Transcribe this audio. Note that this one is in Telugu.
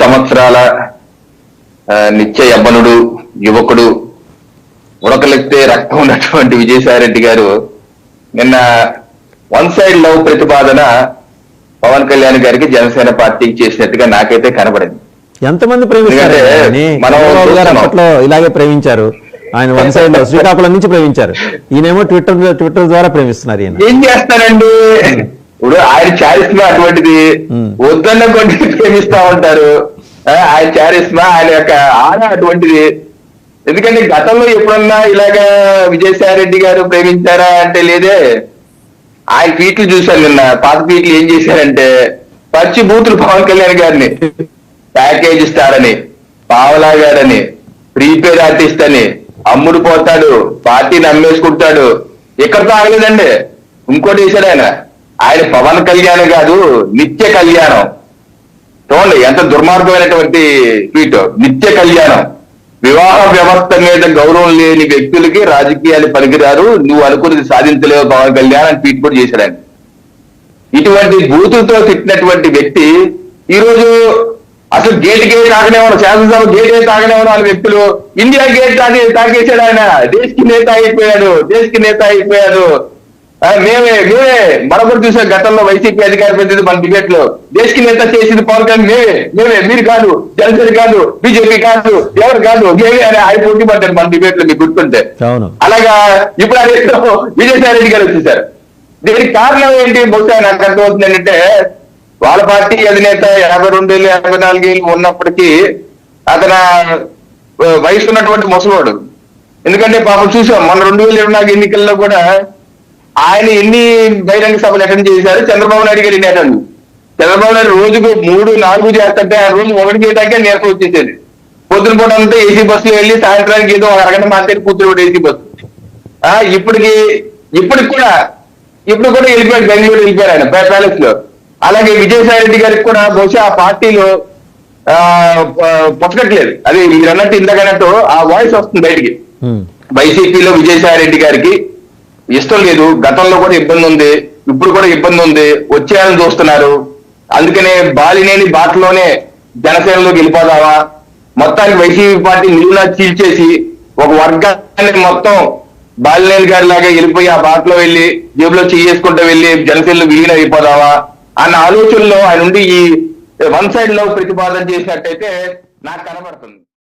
సంవత్సరాల నిత్య యవ్వనుడు యువకుడు ఉడకలెత్తే రక్తం ఉన్నటువంటి విజయసాయిరెడ్డి గారు నిన్న వన్ సైడ్ లవ్ ప్రతిపాదన పవన్ కళ్యాణ్ గారికి జనసేన పార్టీకి చేసినట్టుగా నాకైతే కనబడింది. ఎంతమంది. అప్పట్లో ఇలాగే ప్రేమించారు. ఆయన వన్ సైడ్లో శ్రీకాకుళం నుంచి ప్రేమించారు. ఈయనేమో ట్విట్టర్ ట్విట్టర్ ద్వారా ప్రేమిస్తున్నారు ఈయన. ఏం చేస్తారండి? ఆయన చారిస్మా అటువంటిది. వద్దన్న కొన్ని ప్రేమిస్తా ఉంటారు. ఆయన చారిస్మా ఆయన యొక్క ఆడ అటువంటిది. ఎందుకంటే గతంలో ఎప్పుడన్నా ఇలాగా విజయసాయి రెడ్డి గారు ప్రేమించారా అంటే లేదే. ఆయన ట్వీట్లు చూశాను నిన్న. పాత ట్వీట్లు ఏం చేశారంటే పచ్చి బూతులు పవన్ కళ్యాణ్ గారిని. ప్యాకేజ్ స్టార్ అని పావలా గారని ప్రీపేడ్ ఆర్టిస్ట్ అని అమ్ముడు పోతాడు పార్టీని అమ్మేసుకుంటాడు ఎక్కడితో ఆగలేదండి. ఇంకోటి వేశాడు ఆయన. ఆయన పవన్ కళ్యాణ్ కాదు నిత్య కళ్యాణం. చూడండి ఎంత దుర్మార్గమైనటువంటి ట్వీట్. నిత్య కళ్యాణం. వివాహ వ్యవస్థ మీద గౌరవం లేని వ్యక్తులకి రాజకీయాలు పనికిరారు నువ్వు అనుకున్నది సాధించలేవు పవన్ కళ్యాణ్ అని ట్వీట్ కూడా చేశాడు ఇటువంటి బూతులతో తిట్టినటువంటి వ్యక్తి ఈ రోజు అసలు గేట్ గేట్ తాగనేవాడు శాసనసభ గేట్ గేట్ తాగనేవాడు వాళ్ళ వ్యక్తులు. ఇండియా గేట్ తాగి తాగేశాడు ఆయన. దేశకి నేత అయిపోయాడు. దేశకి నేత అయిపోయాడు. మేమే మేమే. మరొకరు చూసాం గతంలో వైసీపీ అధికార ప్రతినిధి మన డిబేట్లో దేశకి నేత చేసింది పవన్ కళ్యాణ్? మేమే మేమే. మీరు కాదు జనసేన కాదు బీజేపీ కాదు ఎవరు కాదు మేమే అని ఆయన పోటీ పడ్డారు మన డిబేట్లో మీకు గుర్తుంటే. అలాగా ఇప్పుడు అదే విజయసాయి రెడ్డి గారు వచ్చేసారు. దీనికి కారణం ఏంటి? బహుశా నాకు అర్థమవుతుంది ఏంటంటే వాళ్ళ పార్టీ అధినేత యాభై రెండు ఏళ్ళు యాభై నాలుగు ఏళ్ళు ఉన్నప్పటికీ అతను వయసు ఉన్నటువంటి ముసలోడు. ఎందుకంటే పాపం చూసాం మన రెండు వేల ఇరవై నాలుగు ఎన్నికల్లో కూడా ఆయన ఎన్ని బహిరంగ సభలు అటెండ్ చేశారు? చంద్రబాబు నాయుడు గారు ఎన్ని అటెండ్? చంద్రబాబు నాయుడు రోజుకు మూడు నాలుగు చేస్తుంటే ఆయన రోజు ఒకటి చేయడానికే నీరసం వచ్చేసేది. పొద్దున పూట అంతా ఏసీ బస్సులో వెళ్ళి సాయంత్రానికి ఏదో ఒక అరగంట మాట్లాడి కూర్చోబెట్టి ఏసీ బస్సు. ఆ ఇప్పటికి ఇప్పటికి కూడా ఇప్పుడు కూడా వెళ్ళిపోయాడు బెంగళూరు వెళ్ళిపోయారు ఆయన ప్యా- ప్యాలెస్లో అలాగే విజయసాయి రెడ్డి గారికి కూడా బహుశా ఆ పార్టీలో ఆ ఆ, పొచ్చకట్లేదు అది మీరు అన్నట్టు ఇందాకన్నట్టు ఆ వాయిస్ వస్తుంది బయటికి. వైసీపీలో విజయసాయి రెడ్డి గారికి ఇష్టం లేదు గతంలో కూడా ఇబ్బంది ఉంది ఇప్పుడు కూడా ఇబ్బంది ఉంది వచ్చేయాలని చూస్తున్నారు. అందుకనే బాలినేని బాటలోనే జనసేనలోకి వెళ్ళిపోదావా మొత్తానికి వైసీపీ పార్టీ నిలువునా చీల్చేసి ఒక వర్గాన్ని మొత్తం బాలినేని గారి లాగా వెళ్ళిపోయి ఆ బాటలో వెళ్ళి జేబులో చేసుకుంటూ వెళ్ళి జనసేనలో విలీనం అయిపోదావా అన్న ఆలోచనలో ఆయన ఉండి ఈ వన్ సైడ్లో ప్రతిపాదన చేసినట్టయితే నాకు కనబడుతుంది.